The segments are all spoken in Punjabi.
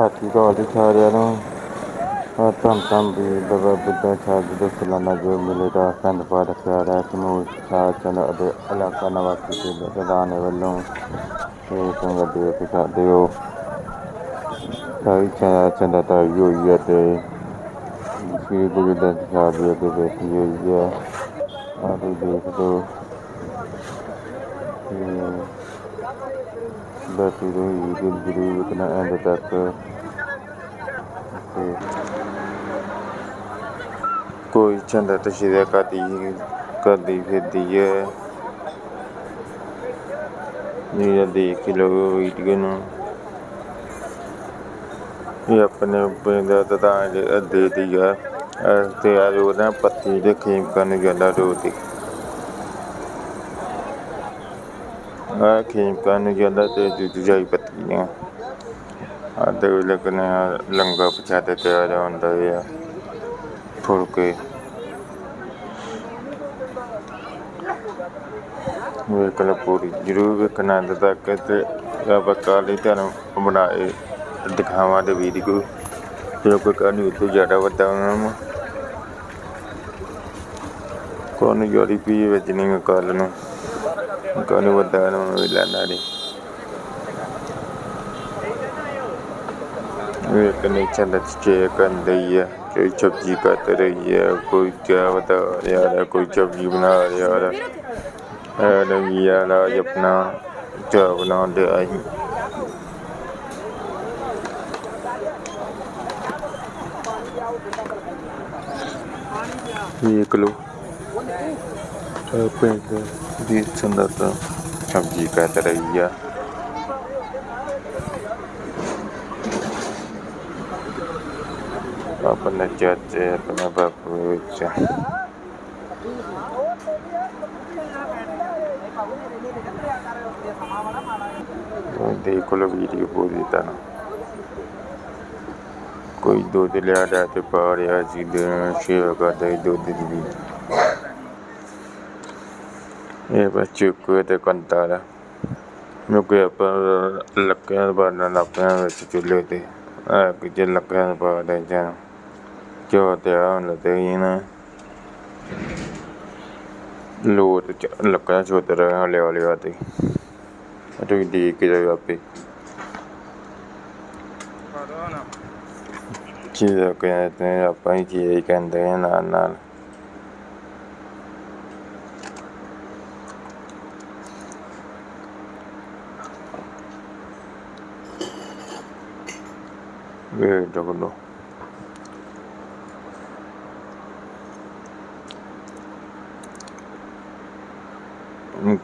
ਸਤਿ ਸ਼੍ਰੀ ਅਕਾਲ ਜੀ ਸਾਰਿਆਂ ਨੂੰ ਅਹ ਧੰਨ ਧੰਨ ਦੀ ਬਾਬਾ ਬੁੱਢਾ ਸਾਹਿਬ ਦੇ ਸਲਾਨਾ ਜੋ ਮਿਲੇਗਾ ਅਖੰਡ ਪਾਠ ਰੱਖਿਆ ਸਮੂਹ ਸਾਚਨ ਅਤੇ ਇਲਾਕਾ ਨਿਵਾਸੀ ਦੇ ਪ੍ਰਧਾਨ ਵੱਲੋਂ ਇਹ ਸੰਗਤ ਦੇ ਪ੍ਰਸ਼ਾਦੇ ਹੋ ਸਾਰੀ ਚੰਦਾ ਚੰਦਾ ਤਾਈ ਹੋਈ ਹੈ ਤੇ ਸ੍ਰੀ ਗੁਰੂ ਗ੍ਰੰਥ ਸਾਹਿਬ ਜੀ ਅੱਗੇ ਬੈਠੀ ਹੋਈ ਹੈ ਆਹ ਤੁਸੀਂ ਦੇਖ ਲਓ ਤੇ ਬੈਠੀ ਰਹੀ ਦਿਲ ਜਰੂਰ ਇਤਨਾ ਐਂਡ ਤੱਕ ਕੋਈ ਚੰਦਾ ਤਸ਼ਰੀਆ ਕਰਦੀ ਕਰਦੀ ਫਿਰਦੀ ਹੈ। ਇਹ ਦੇਖ ਲਓ ਵੀਡੀਓ ਨੂੰ ਇਹ ਆਪਣੇ ਪਿੰਡ ਦਾ ਤਾਂ ਦੇ ਦੀ ਆ। ਤੇ ਆ ਜੋ ਨਾ ਪੱਤੀ ਦੇ ਖੇਮ ਕਰਨ ਜਾਂਦਾ ਰੋਡ ਤੇ ਆ ਖੇਮ ਕਰਨ ਜਾਂਦਾ ਤੇ ਦੂਜੀ ਜਾਈ ਪੱਤੀਆਂ ਆ ਤੇ ਲੱਗਨੇ ਲੰਗਾ ਪਛਾਤੇ ਤੇ ਆ ਜਾਂਦਾ ਹੈ ਫੁਲਕੇ ਵੇਖਣਾ ਪੂਰੀ, ਜ਼ਰੂਰ ਵੇਖਣਾ ਅੰਤ ਤੱਕ ਤੇ ਆਪਾਂ ਕਾਲੀ ਧਰਮ ਬਣਾਏ, ਦਿਖਾਵਾਂ ਦੇ ਵੀਰ ਵੀਡੀਓ ਜੋ ਕੋਈ ਕਰਨੀ ਉਤੋਂ ਜ਼ਿਆਦਾ ਵੱਡਾ ਉਹਨਾਂ ਨੂੰ। ਕੋਨ ਜੋੜੀ ਪੀ ਵਿੱਚ ਨਹੀਂ ਕੱਲ ਨੂੰ। ਕੋਨ ਵੱਡਾ ਨੂੰ ਵੀ ਲੈਣਾ ਨਹੀਂ ਵੇਖ ਨਹੀਂ ਚੱਲਦਾ ਚੇ ਕੰਦੀ ਹੈ ਕੋਈ ਸਬਜ਼ੀ ਕੱਟ ਰਹੀ ਹੈ ਕੋਈ ਚਾਹ ਬਤਾ ਰਿਹਾ ਹੈ ਕੋਈ ਸਬਜ਼ੀ ਬਣਾ ਰਿਹਾ ਹੈ ਇਹ ਨਹੀਂ ਯਾਰ ਅੱਜ ਆਪਣਾ ਚਾਹ ਬਣਾਉਂਦੇ ਆਈ ਵੇਖ ਲਓ ਇਹ ਪਿੰਡ ਦੀ ਸੁੰਦਰਤਾ ਸਬਜ਼ੀ ਕੱਟ ਰਹੀ ਆ ਆਪਣੇ ਚਾਚੇ, ਆਪਣੇ ਬਾਪੂ ਵਿੱਚ। ਉਹ ਦੇਖ ਲਓ ਵੀਡੀਓ ਪੂਰੀ ਤਰ੍ਹਾਂ। ਕੋਈ ਦੁੱਧ ਲਿਆ ਜਾ ਤੇ ਪਾ ਰਿਹਾ ਸੀ, ਦੇਣ ਸੇਵਾ ਕਰਦਾ ਸੀ ਦੁੱਧ ਦੀ ਵੀ। ਇਹ ਬੱਚੇ ਕੋਈ ਤੇ ਕੰਤਾ ਦਾ ਕਿਉਂਕਿ ਆਪਾਂ ਲੱਕਿਆਂ ਬਾਰਨ ਲੱਪਿਆਂ ਵਿੱਚ ਚੁੱਲ੍ਹੇ ਤੇ ਆ ਕਿ ਜੇ ਲੱਕਿਆਂ ਪਾ ਦੇ ਜਾਂ ਜੋ ਤੇ। ਆ ਹੁਣ ਤੇ ਇਹਨਾਂ ਲੋਟ ਚ ਲੱਕੜਾਂ ਚੋਦ ਰਿਹਾ ਲਿਆ ਲਿਆ ਤੇ ਤੁਸੀਂ ਦੇਖ ਕੇ ਜਾਓ ਆਪੇ ਚੀਜ਼ਾਂ ਕਹਿੰਦੇ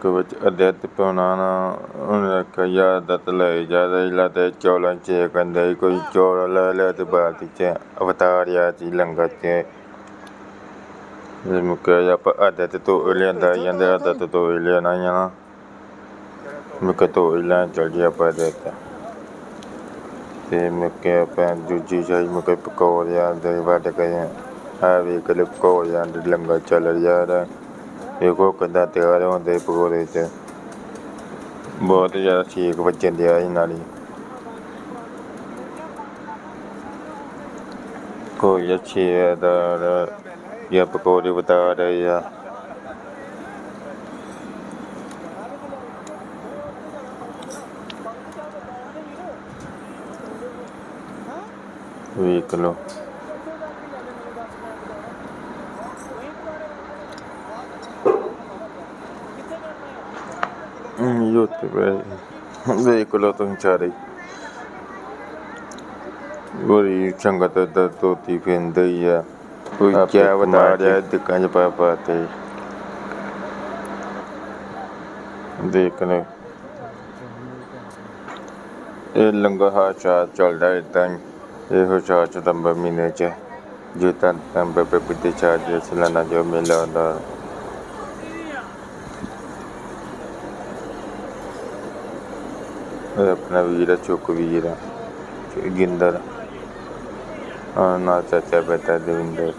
ਨੇ ਆਪਾਂ ਹੀ ਚੀਜ਼ ਕਹਿੰਦੇ ਆ ਨਾਲ ਨਾਲ ਵੇ ਜਗਲੋ ਉਨਕੇ ਵਿੱਚ ਅਧਿਆਤ ਪਾਉਣਾ ਨਾ ਉਹਨਾਂ ਕਾ ਯਾਦਤ ਲੈ ਜ਼ਿਆਦਾ ਇਲਾ ਤੇ ਚੌਲਾਂ ਚ ਕੰਦੇ ਕੋਈ ਚੌਲ ਲੈ ਲੈ ਤੇ ਬਾਤ ਚ ਅਵਤਾਰਿਆ ਜੀ ਲੰਗਰ ਚ। ਮੁਕੇ ਜਾਂ ਅਧਿਆਤ ਤੋਂ ਲਿਆਂਦਾ ਜਾਂਦਾ ਅਧਿਆਤ ਤੋਂ ਤੇ ਮੁਕੇ ਆਪਾਂ ਦੂਜੀ ਚਾਹੀ ਮੁਕੇ ਪਕੌੜਿਆਂ ਦੇ ਵੱਟ ਗਏ ਆ। ਵੀ ਕਲ ਪਕੌੜਿਆਂ ਦੇ ਲੰਗਰ ਚੱਲ ਰਿਹਾ ਦੇਖੋ ਕਿੱਦਾਂ ਤਿਆਰ ਹੁੰਦੇ ਪਕੌੜੇ ਚ। ਬਹੁਤ ਜ਼ਿਆਦਾ ਛੇਕ ਵੱਜਣ ਦਿਆ ਸੀ ਨਾਲ ਹੀ। ਕੋਈ ਅੱਛੇ ਦਾ ਜਾਂ ਪਕੌੜੇ ਬਤਾ ਰਹੇ ਆ। ਵੇਖ ਲਓ। ਤੁਸੀਂ ਚਾਰੇ। ਬੜੀ ਸੰਗਤ ਦਾ ਤੋਤੀ ਫਿਰਦਾ ਹੀ ਆ। ਕੋਈ ਕਿਆ ਬਤਾ ਰਿਹਾ ਦੁਕਾਨ ਚ ਪਾ ਪਾ ਤੇ। ਦੇਖ ਲੈ ਇਹ ਲੰਗਾ ਹਾਸ਼ਾ ਚੱਲਦਾ ਇਦਾਂ ਇਹੋ ਚਾਰ ਸਤੰਬਰ ਮਹੀਨੇ ਚ। ਜੋ ਤਾਂ ਤੰਬੇ ਪੇ ਬੁੱਧੇ ਚਾਰ ਦੇ ਸਲਾਨਾ ਜੋ ਮੇਲਾ ਹੁੰਦਾ। ਆਪਣਾ ਵੀਰ ਆ, ਚੁੱਕ ਵੀਰ ਗਿੰਦਰ ਨਾ ਚਾਚਾ ਬੇਟਾ ਦਵਿੰਦਰ।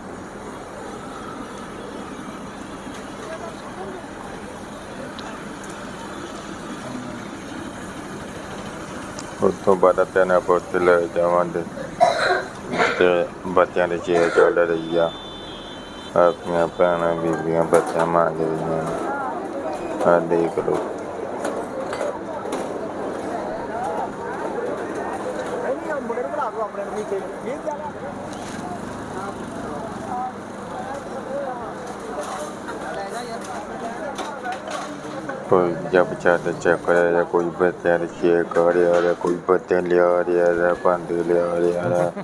ਉਸ ਤੋਂ ਬਾਅਦ ਤਿੰਨ ਪੁੱਤ ਲੈ ਜਾਵਾਂਗੇ। ਤੇ ਬੱਚਿਆਂ ਦੇ ਚੇਅਰ ਚੱਲ ਰਹੀ ਆ। ਆਪਣੀਆਂ ਭੈਣਾਂ ਬੀਬੀਆਂ ਬੱਚਿਆਂ ਮਾਂ ਦੇ ਆ ਦੇਖ ਲਓ। ਕੋਈ ਜਬ ਚਾਹਤੇ ਚੈੱਕ ਕਰ ਰਿਹਾ ਕੋਈ ਦੇ ਬੱਚੇ ਲਿਆ ਰਿਹਾ ਲਿਆ ਰਿਹਾ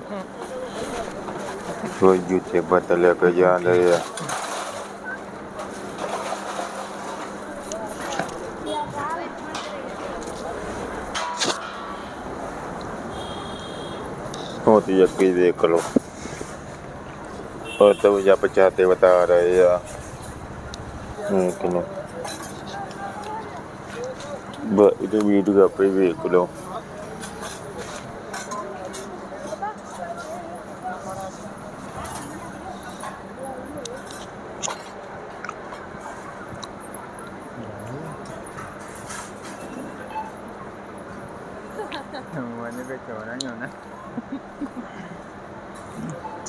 ਬਦਲ ਲੈ ਕੇ ਜਾ ਰਹੇ ਆ ਉਹ ਤੇ ਅੱਗੇ ਦੇਖ ਲਓ ਉਹ ਤਾਂ ਜਬ ਚਾਹਤੇ ਬਤਾ ਰਹੇ ਆ ਲੇਕਿਨ ਬ ਇਹ ਵੀਡੀਓ ਵਿੱਚ ਹੋਣਾ ਹੀ ਹੋਣਾ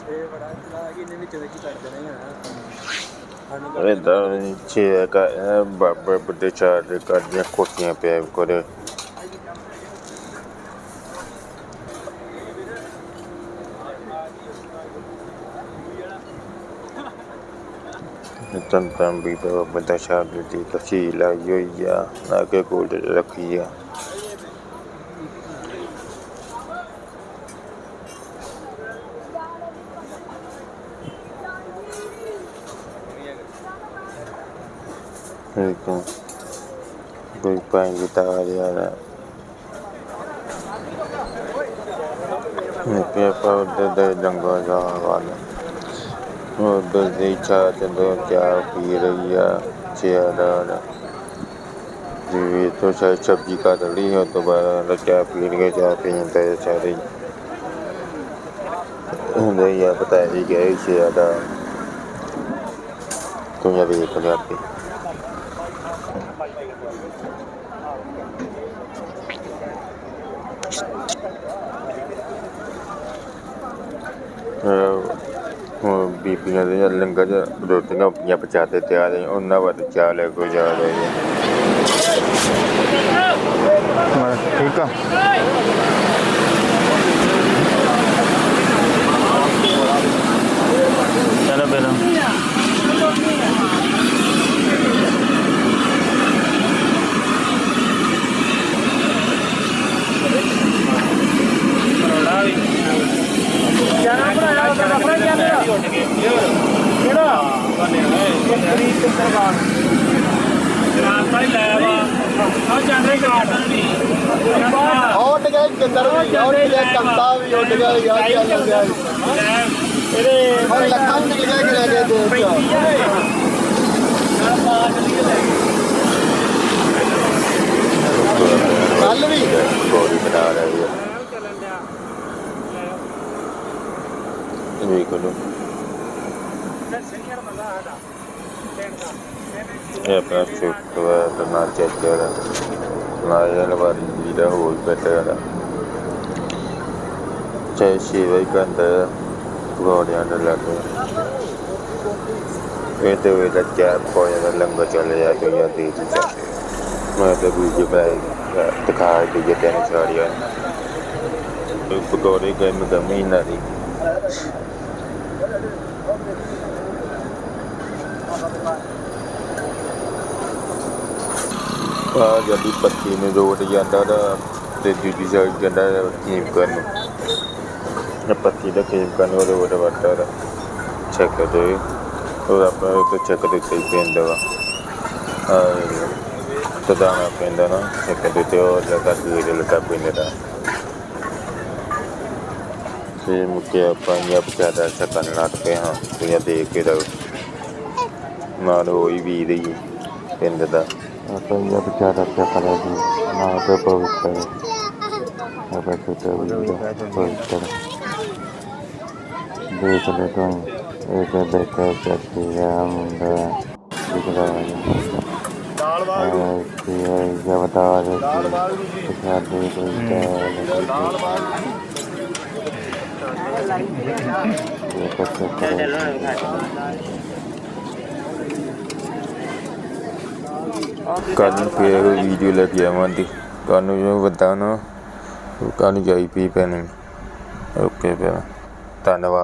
ਇਹ ਬੜਾ ਚਲਾ ਕਿ ਇਹਨੇ ਵਿੱਚ ਦੇਖੀ ਕਰ ਦੇਣਾ ਹੀ ਹੋਣਾ ਸਾਨੂੰ ਇਦਾਂ ਛੇ ਕਾ ਬਾਬਾ ਬੁੱਢੇ ਚਾਰ ਦੇ ਕਰਦੀਆਂ ਕੋਟੀਆਂ ਪਿਆ ਕਰੇ। ਤਨ ਤਨ ਵੀ ਤਾਂ ਬੰਦਾ ਸ਼ਾਬ ਦੀ ਤਸੀ ਲਾਈ ਹੋਈ ਆ, ਨਾ ਕੇ ਕੋਲ ਰੱਖੀ ਆ। ਇੱਕ ਕੋਈ ਪਾਣੀ ਤਾਂ ਆ ਰਿਹਾ ਹੈ ਮੈਂ ਪਿਆ ਪਾਉ ਦੇ ਜੰਗਲ ਜਾ ਵਾਲਾ ਉਹ ਦੇ ਚਾਹ ਤੇ ਦੋ ਚਾਹ ਪੀ ਰਹੀ ਆ ਚਿਹਰਾ ਜੀ तो शायद सब्जी का दड़ी है तो बारह क्या पी के चाह पीते हैं सारे नहीं यार बताया ही गया इसे ज़्यादा तुम ये देख लो आप ਹੁਣ ਬੀਬੀਆਂ ਦੇ ਲੰਗਰ ਚ ਰੋਟੀਆਂ ਪੀਆਂ ਪਚਾਤੇ ਤਿਆਰ ਨੇ ਉਹਨਾਂ ਵੱਲ ਚਾਹ ਲੈ ਕੇ ਜਾ ਰਹੇ ਆ ਠੀਕ ਆ ਚਲੋ ਪਹਿਲਾਂ ਉੱਡ ਗਏ ਕਿੰਦਰ ਵੀ। ਉੱਡ ਗਏ ਕੰਤਾ ਵੀ ਉੱਡ ਗਏ ਯਾਰ ਚੱਲ ਗਿਆ ਹੁਣ ਲੱਖਾਂ ਵੀ ਨਿਕਲ ਗਏ ਕਿਹੜੇ ਦੇ ਵਿੱਚ ਕੱਲ ਵੀ ਗੋਰੀ ਬਣਾ ਰਹੇ ਆ ਵੇਖ ਲਓ ਇਹ ਆਪਣਾ ਚੁੱਕਵਾ ਤੇ ਨਾ ਚੱਕਰ ਨਾ ਇਹ ਵਾਲੀ ਵੀਰਾ ਹੋਈ ਬੈਠਾ ਚਾਹੇ ਸ਼ੇਵਾ ਹੀ ਕਰਦਾ ਗੋੜਿਆਂ ਦੇ ਲੱਗੇ। ਇਹ ਤੇ ਵੇ ਦਾ ਚਾਰ ਪੋਇਆ ਦਾ ਲੰਗਰ ਚੱਲ ਜਾ ਕੇ ਯਾ ਦੇ ਦੀ ਜਾ ਮੈਂ ਤੇ ਵੀ ਜੇ ਬੈ ਦਿਖਾ ਕੇ ਜੇ ਤੈਨੂੰ ਛਾੜਿਆ ਪਕੌੜੇ ਗਏ ਮੈਂ ਤਾਂ ਮਹੀਨਾ ਦੀ ਆ ਜਦੀ ਪੱਤੀ ਨੂੰ ਰੋੜ ਜਾਂਦਾ ਦਾ ਤੇ ਦੂਜੀ ਸਾਈਡ ਜਾਂਦਾ ਕੀਮ ਕਰਨ। ਇਹ ਪੱਤੀ ਦਾ ਕੀਮ ਕਰਨ ਉਹਦੇ ਉਹਦੇ ਵੱਟਾ ਦੇ। ਉਹ ਆਪਾਂ ਤੇ ਚੈੱਕ ਦੇ ਉੱਤੇ ਹੀ ਪੈਂਦਾ ਵਾ। ਆ ਤਦਾਨਾ ਪੈਂਦਾ ਨਾ, ਚੈੱਕ ਦੇ ਉੱਤੇ ਉਹ ਜਗਾ ਦੀ ਲਗਾ ਪੈਂਦਾ ਤੇ ਮੁੱਕੇ ਆਪਾਂ ਇਹ ਬਚਾਦਾ ਸਕਨ ਲੱਗ ਪਏ ਹਾਂ ਤੇ ਦੇਖ ਕੇ ਦਾ ਨਾਲ ਹੋਈ ਵੀ ਰਹੀ ਪਿੰਡ ਦਾ। ਆਪਾਂ ਇਹ ਬਚਾਦਾ ਚੱਕਰਾ ਜੀ ਨਾ ਤੇ ਪਵਿੱਤਰ ਆਪਾਂ ਤੇ ਪਵਿੱਤਰ ਦੇਖ ਲੈ ਤਾਂ ਇਹ ਤਾਂ ਬੈਠਾ ਚੱਕੀ ਆ ਮੁੰਡਾ ਦਿਖ ਰਹਾ ਹੈ ਦਾਲ ਵਾਂਗੂ ਕੀ ਕੱਲ੍ਹ ਜਵਦਾਰ ਦਾਲ ਵਾਂਗੂ ਵੀਡੀਓ ਲੈ ਕੇ ਆਵਾਂਗੇ। ਕੱਲ੍ਹ ਨੂੰ ਜੋ ਵੱਡਾ ਨਾ ਕੱਲ੍ਹ ਨੂੰ ਜਾਈ ਪੀ ਪੈਣੀ ਓਕੇ ਫਿਰ ਧੰਨਵਾਦ।